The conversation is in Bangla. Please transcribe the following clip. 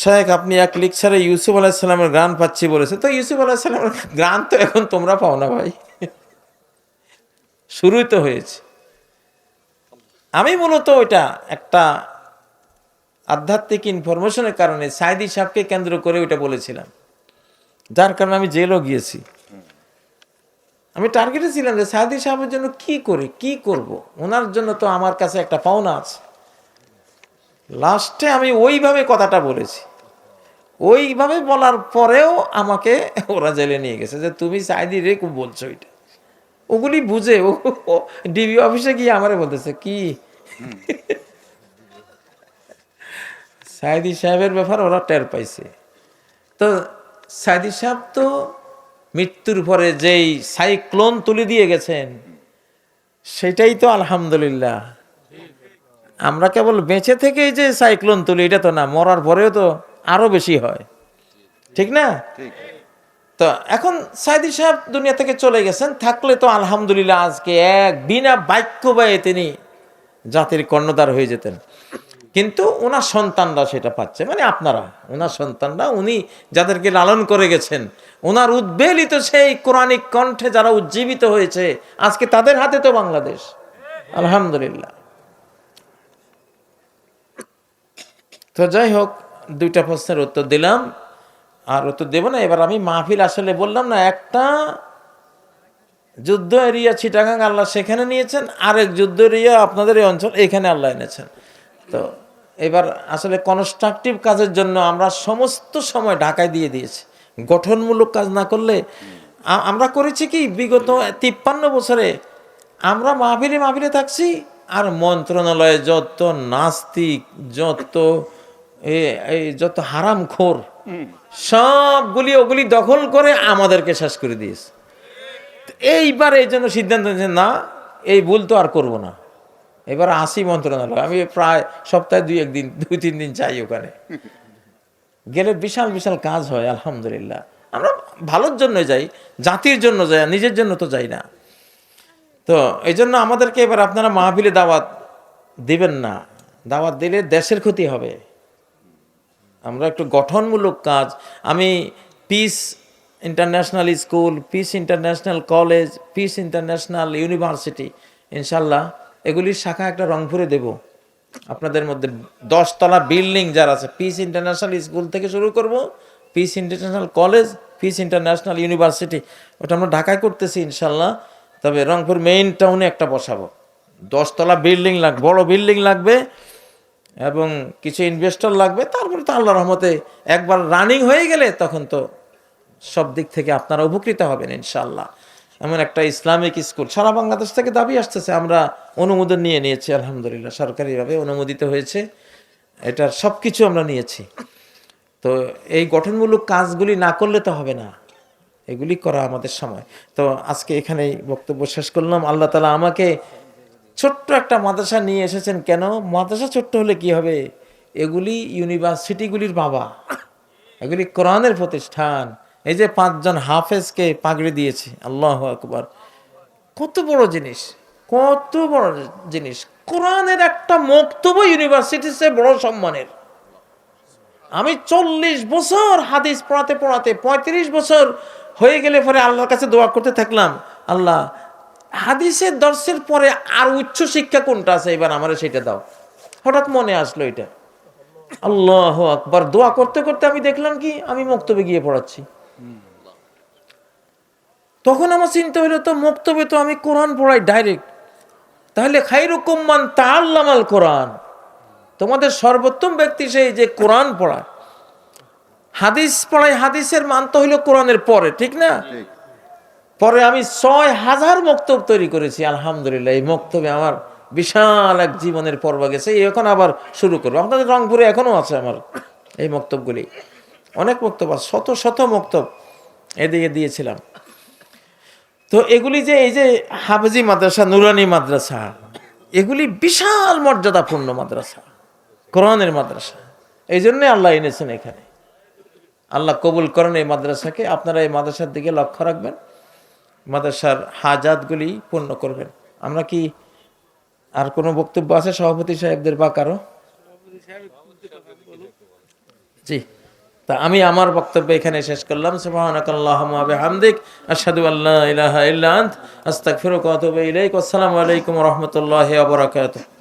শেখ আপনি এক লিকচারে ইউসুফ আলাহিসাল্লামের গান পাচ্ছি বলেছে তো ইউসুফ আলাহিসাল্লামের গান তো এখন তোমরা পাও না ভাই। শুরুই তো হয়েছে। আমি মূলত ওইটা একটা আধ্যাত্মিক ইনফরমেশনের কারণে সাইদি সাহেবকে কেন্দ্র করে ওইটা বলেছিলাম। যার কারণে আমি জেলও গিয়েছি। আমি টার্গেটে ছিলাম যে সাইদি সাহেবের জন্য কি করি, কি করব? ওনার জন্য তো আমার কাছে একটা পাওনা আছে। লাস্টে আমি ওইভাবে কথাটা বলেছি। ওইভাবে বলার পরেও আমাকে ওরা জেলে নিয়ে গেছে যে, তুমি সাইদি রে বলছো এটা। ওগুলি বুঝে ও, ডিবি অফিসে গিয়ে আমারে বলতেছে, কি? সাইদি সাহেবের ব্যাপার ওরা টের পাইছে। তো সাইদি সাহেব তো মৃত্যুর পরে যেই সাইক্লোন তুলে দিয়ে গেছেন, সেটাই তো আলহামদুলিল্লাহ। আমরা কেবল বেঁচে থেকেই যে সাইক্লোন তুলি এটা তো না মরার পরেও তো আরও বেশি হয়। ঠিক না? তো এখন সাইদি সাহেব দুনিয়া থেকে চলে গেছেন থাকলে তো আলহামদুলিল্লাহ আজকে এক বিনা বাক্য ব্যয়ে তিনি জাতির কর্ণধার হয়ে যেতেন। কিন্তু ওনার সন্তানরা সেটা পাচ্ছে মানে আপনারা ওনার সন্তানরা উনি যাদেরকে লালন করে গেছেন ওনার উদ্বেলিত সেই কোরআনিক কণ্ঠে যারা উজ্জীবিত হয়েছে আজকে তাদের হাতে তো বাংলাদেশ। আলহামদুলিল্লাহ। তো যাই হোক, দুইটা প্রশ্নের উত্তর দিলাম। আর উত্তর দেব না, এবার আমি মাহফিল আসলে বললাম না, একটা যুদ্ধ এরিয়া চিটাগাং আল্লাহ সেখানে নিয়েছেন, আরেক যুদ্ধ এরিয়া আপনাদের এই অঞ্চল এখানে আল্লাহ এনেছেন। তো এবার আসলে কনস্ট্রাকটিভ কাজের জন্য আমরা সমস্ত সময় ঢাকায় দিয়ে দিয়েছি। গঠনমূলক কাজ না করলে আমরা করেছি কি, বিগত তিপ্পান্ন বছরে আমরা মাহফিলে মাহফিলে থাকছি, আর মন্ত্রণালয়ে যত নাস্তিক, যত এই যত হারাম খোর সবগুলি ওগুলি দখল করে আমাদেরকে শেষ করে দিয়েছে। এইবার এই জন্য সিদ্ধান্ত নিয়েছে, না, এই ভুল তো আর করব না। এবার আসি মন্ত্রণালয়। আমি প্রায় সপ্তাহে দুই একদিন দুই তিন দিন চাই ওখানে। গেলে বিশাল বিশাল কাজ হয়, আলহামদুলিল্লাহ। আমরা ভালোর জন্য যাই, জাতির জন্য যাই নিজের জন্য তো যাই না। তো এই জন্য আমাদেরকে এবার আপনারা মাহফিলে দাওয়াত দিবেন না। দাওয়াত দিলে দেশের ক্ষতি হবে। আমরা একটু গঠনমূলক কাজ। আমি peace international school peace international college peace international university ইনশাল্লাহ এগুলির শাখা একটা রংপুরে দেব। আপনাদের মধ্যে দশতলা বিল্ডিং যারা আছে পিস ইন্টারন্যাশনাল স্কুল থেকে শুরু করব peace international college peace international university ওটা আমরা ঢাকায় করতেছি ইনশাল্লাহ, তবে রংপুর মেইন টাউনে একটা বসাবো। দশতলা বিল্ডিং লাগবে বড় বিল্ডিং লাগবে এবং কিছু ইনভেস্টর লাগবে, তারপরে তো আল্লাহ রহমতে একবার রানিং হয়ে গেলে তখন তো সব দিক থেকে আপনারা উপকৃত হবেন ইনশাল্লাহ এমন একটা ইসলামিক স্কুল, সারা বাংলাদেশ থেকে দাবি আসতেছে, আমরা অনুমোদন নিয়ে নিয়েছি, আলহামদুলিল্লাহ, সরকারিভাবে অনুমোদিত হয়েছে, এটার সব কিছু আমরা নিয়েছি। তো এই গঠনমূলক কাজগুলি না করলে তো হবে না, এগুলি করা আমাদের সময়। তো আজকে এখানেই বক্তব্য শেষ করলাম। আল্লাহ তালা আমাকে ছোট্ট একটা মাদ্রাসা নিয়ে এসেছেন কেন? মাদ্রাসা ছোট্ট হলে কি হবে? এগুলি ইউনিভার্সিটিগুলির বাবা। এগুলি কোরআনের প্রতিষ্ঠান। এই যে পাঁচজন হাফেজকে পাগড়ি দিয়েছে, আল্লাহ আকবার। কত বড় জিনিস, কত বড় জিনিস। কোরআনের একটা মক্তব্য ইউনিভার্সিটির চেয়ে বড় সম্মানের। আমি চল্লিশ বছর হাদিস পড়াতে পড়াতে পঁয়ত্রিশ বছর হয়ে গেলে পরে আল্লাহর কাছে দোয়া করতে থাকলাম, আল্লাহ হাদিসের দর্শের পরে আর উচ্চ শিক্ষা কোনটা আছে? এবার আমার সেটা দাও। হঠাৎ মনে আসলো এটা। আল্লাহ আকবার। দোয়া করতে করতে আমি দেখলাম কি? আমি মক্তবে গিয়ে পড়াচ্ছি। তখন আমার চিন্তা হলো তো মক্তবে তো আমি কোরআন পড়াই ডাইরেক্ট তাহলে খাইরুকুম্মান তাল্লামাল কোরআন। তোমাদের সর্বোত্তম ব্যক্তি সেই যে কোরআন পড়া হাদিস পড়ায়, হাদিসের মান তো হইল কোরআনের পরে, ঠিক না? পরে আমি ছয় হাজার মক্তব তৈরি করেছি, আলহামদুলিল্লাহ। এই মক্তবে আমার বিশাল এক জীবনের পর্ব গেছে। এখন আবার শুরু করব। আপনাদের রংপুরে এখনও আছে আমার এই মক্তবগুলি। অনেক মক্তব আছে, শত শত মক্তব এদিকে দিয়েছিলাম। তো এগুলি যে এই যে হাফেজি মাদ্রাসা, নুরানি মাদ্রাসা, এগুলি বিশাল মর্যাদাপূর্ণ মাদ্রাসা, কোরআনের মাদ্রাসা। এই জন্যে আল্লাহ এনেছেন এখানে। আল্লাহ কবুল করেন এই মাদ্রাসাকে। আপনারা এই মাদ্রাসার দিকে লক্ষ্য রাখবেন। মাদ্রাসার হাজাতগুলি পূর্ণ করবেন। আমরা কি আর কোনো বক্তব্য আছে সভাপতি সাহেবদের বা কারও? জি। তা আমি আমার বক্তব্য এখানে শেষ করলাম। সুবহানাকাল্লাহুম্মা ওয়া বিহামদিক। আশহাদু আল্লা ইলাহা ইল্লা আন্ত। আস্তাগফিরুকা ওয়া আতুবু ইলাইক। আসসালামু আলাইকুম রাহমাতুল্লাহি ওয়া বারাকাতুহু।